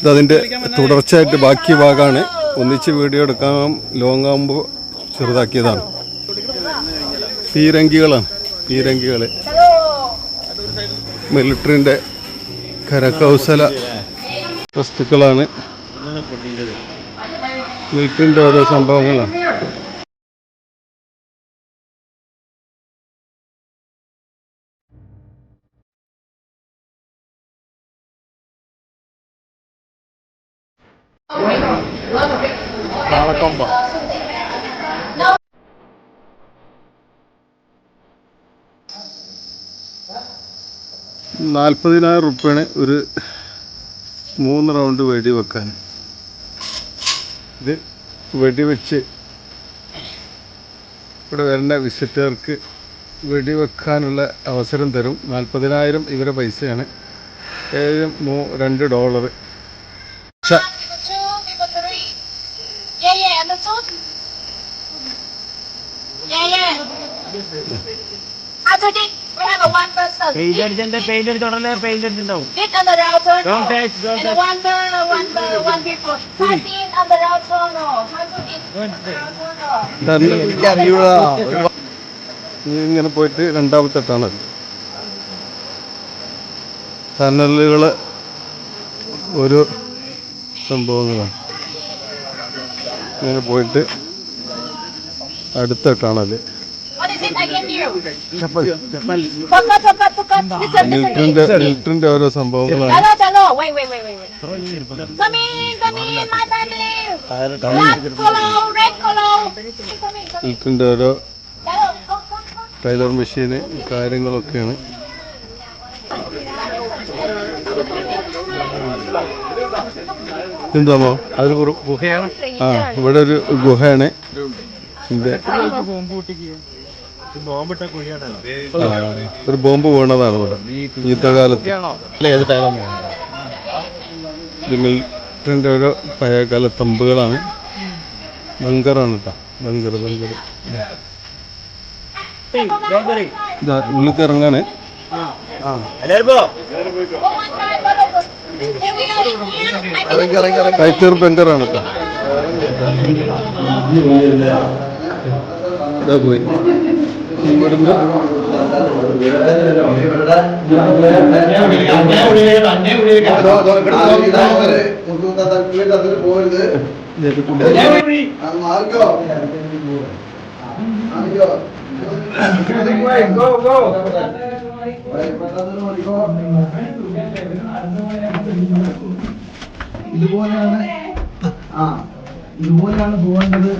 ഇതതിന്റെ തുടർച്ചയായിട്ട് ബാക്കി ഭാഗമാണ് ഒന്നിച്ച് വീഡിയോ എടുക്കാൻ ലോങ് ആകുമ്പോൾ ചെറുതാക്കിയതാണ്. പീരങ്കികളാണ്. പീരങ്കികൾ മിലിറ്ററിന്റെ കരകൗശല വസ്തുക്കളാണ്. മിലിറ്ററിന്റെ ഓരോ സംഭവങ്ങളാണ്. നാൽപ്പതിനായിരം റുപ്യാണ് ഒരു മൂന്ന് റൗണ്ട് വെടി വെക്കാൻ. ഇത് വെടിവെച്ച് ഇവിടെ വരുന്ന വിസിറ്റർക്ക് വെടിവെക്കാനുള്ള അവസരം തരും. നാൽപ്പതിനായിരം ഇവരെ പൈസയാണ്. ഏഴും മൂ രണ്ട് dollar Yeah, yeah. Yeah. After this, we have a one person. Paint അടിച്ചെന്റെ paint അടിച്ച ഉടനെ പെയിന്റ് അടിച്ചിട്ടുണ്ടാവും This on the router. Don't touch, don't And one uh, one uh, one people. Thirteen on the router. No. touch. ഇങ്ങനെ പോയിട്ട് രണ്ടാമത്തെ tunnel ടണലുകൾ ഒരു സംഭവങ്ങളാണ് അങ്ങനെ പോയിട്ട് അടുത്ത ടണൽ ന്യൂട്രിന്റെ ഓരോ സംഭവങ്ങളാണ്. ന്യൂട്രിന്റെ ഓരോ ടൈലർ മെഷീന് കാര്യങ്ങളൊക്കെയാണ്. എന്താമോ അതൊരു ഗുഹയാണ്. ആ ഇവിടെ ഒരു ഗുഹയാണ്. ഒരു ബോംബ് വീണതാണ് ഇവിടെ. യുദ്ധകാലത്ത് ഏത് ടൈലാണ് ഇത് മിലിറ്ററിന്റെ ഓരോ പഴയകാല തമ്പുകളാണ്. ബങ്കറാണ് കേട്ടോ ബങ്കർ ബങ്കർ. ഉള്ളിൽ ഇറങ്ങാണ് എല്ലാരും പോ. കൈത്തീർ ബങ്കറാണ് കേട്ടോ. ഇതാ പോയി. ഇവിടുന്ന് ഇതുപോലെയാണ്. ആ ഇതുപോലെയാണ് പോകേണ്ടത്.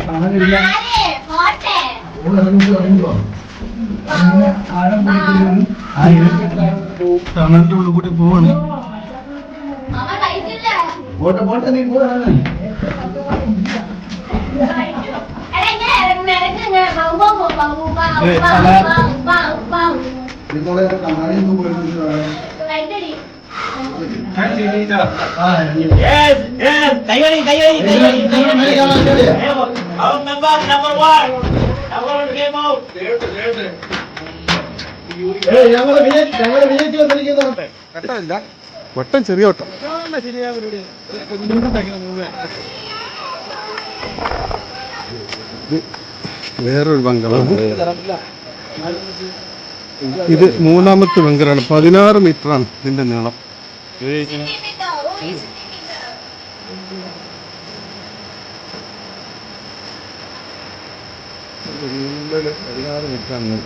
കാണാനില്ല ടണലിന്റെ ഉള്ളിൽ കൂടി പോവാണ്. പോട്ടെ പോട്ടെ നീ പോവാണ് ഇതുപോലെ കാണാനൊന്നും പോയിട്ട് യെസ് യെസ് കൈവരി കൈവരി കൈവരി number number 1 number 1 game out ഞങ്ങളെ വിജയിച്ച് ഞങ്ങളെ വിജയിച്ച് വന്നിരിക്കുന്നു വട്ടമില്ല. വട്ടം ചെറിയ വട്ടം. വേറൊരു ബംഗളാണ് ഇത് മൂന്നാമത്തെ ബങ്കറാണ് പതിനാറ് മീറ്ററാണ് ഇതിന്റെ നീളം. പതിനാറ് മീറ്ററാണ്